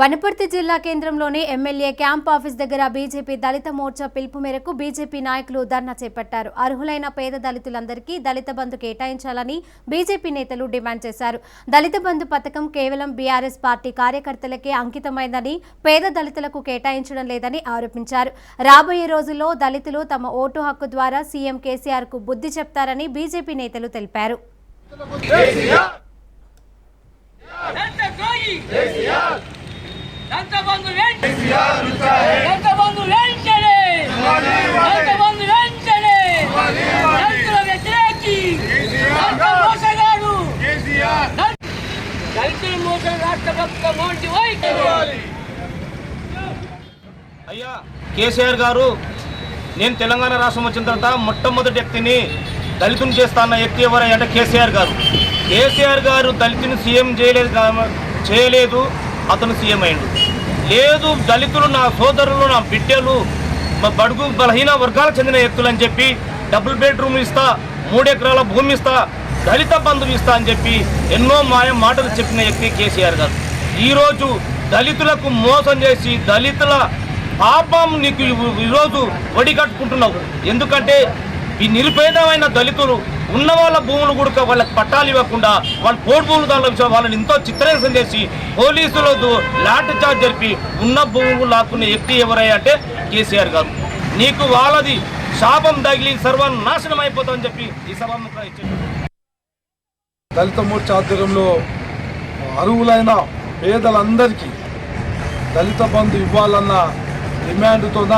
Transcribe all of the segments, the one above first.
వనపర్తి జిల్లా కేంద్రంలోని MLA camp office దగ్గర బీజేపీ దళిత మోర్చా పిలుపు మేరకు బీజేపీ నాయకులు ధర్నా చేపట్టారు. అర్హులైన పేద దళితులందరికీ దళిత బంధు కేటాయించాలని బీజేపీ నేతలు డిమాండ్ చేశారు. దళిత బంధు పథకం కేవలం బీఆర్ఎస్ పార్టీ కార్యకర్తలకే అంకితమైందని పేద దళితులకు కేటాయించడం లేదని ఆరోపించారు. రాబోయే రోజుల్లో దళితులు తమ ఓటు హక్కు ద్వారా సీఎం కేసీఆర్కు బుద్ధి చెప్తారని బీజేపీ నేతలు తెలిపారు. వెంటనే? వెంటనే? వ్యతిరేకి? మోసగాడు? మోసం రాష్ట్ర ప్రభుత్వం అయ్యా కేసీఆర్ గారు నేను తెలంగాణ రాష్ట్రం వచ్చిన తర్వాత మొట్టమొదటి వ్యక్తిని దళితుని చేస్తాన్న వ్యక్తి ఎవరంటే కేసీఆర్ గారు. కేసీఆర్ గారు దళితుని సీఎం చేయలేదు చేయలేదు అతను సీఎం అయిండు లేదు దళితులు నా సోదరులు నా బిడ్డలు మా బడుగు బలహీన వర్గాలకు చెందిన వ్యక్తులు అని చెప్పి డబుల్ బెడ్రూమ్ ఇస్తా మూడెకరాల భూమి ఇస్తా దళిత బంధువు ఇస్తా అని చెప్పి ఎన్నో మాయ మాటలు చెప్పిన వ్యక్తి కేసీఆర్ గారు. ఈరోజు దళితులకు మోసం చేసి దళితుల పాపం నీకు ఈరోజు ఈరోజు ఒడిగట్టుకుంటున్నావు. ఎందుకంటే ఈ నిరుపేదమైన దళితులు ఉన్న వాళ్ళ భూములు కూడా వాళ్ళకి పట్టాలు ఇవ్వకుండా వాళ్ళ పోటు భూములు దానిలో వాళ్ళని ఎంతో చిత్రహింసం చేసి పోలీసులతో లాఠీ చార్జ్ జరిపి ఉన్న భూములు లాక్కునే వ్యక్తి ఎవరయ్యా అంటే కేసీఆర్ గారు. నీకు వాళ్ళది శాపం తగిలి సర్వం నాశనం అయిపోతామని చెప్పి ఈ సభాముఖంగా ఇచ్చారు. దళిత మోర్చా ఆధ్వర్యంలో అరువులైన పేదలందరికీ దళిత బంధు ఇవ్వాలన్న డిమాండ్తోన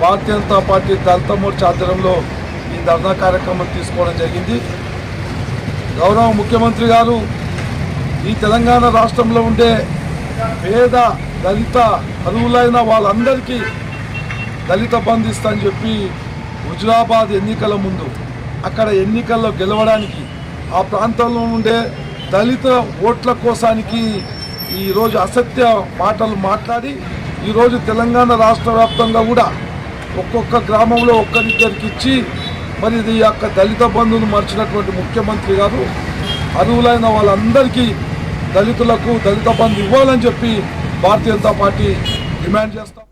భారతీయ జనతా పార్టీ దళిత మోర్చా ఆధ్వర్యంలో ఈ ధర్నా కార్యక్రమం తీసుకోవడం జరిగింది. గౌరవ ముఖ్యమంత్రి గారు ఈ తెలంగాణ రాష్ట్రంలో ఉండే పేద దళిత అరువులైన వాళ్ళందరికీ దళిత బంధిస్తా అని చెప్పి హుజురాబాద్ ఎన్నికల ముందు అక్కడ ఎన్నికల్లో గెలవడానికి ఆ ప్రాంతంలో ఉండే దళిత ఓట్ల కోసానికి ఈరోజు అసత్య మాటలు మాట్లాడి ఈరోజు తెలంగాణ రాష్ట్ర వ్యాప్తంగా కూడా ఒక్కొక్క గ్రామంలో ఒక్కరిద్దరికి ఇచ్చి మరి ఇది యొక్క దళిత బంధువును మర్చినటువంటి ముఖ్యమంత్రి గారు అర్హులైన వాళ్ళందరికీ దళితులకు దళిత బంధు ఇవ్వాలని చెప్పి భారతీయ జనతా పార్టీ డిమాండ్ చేస్తాం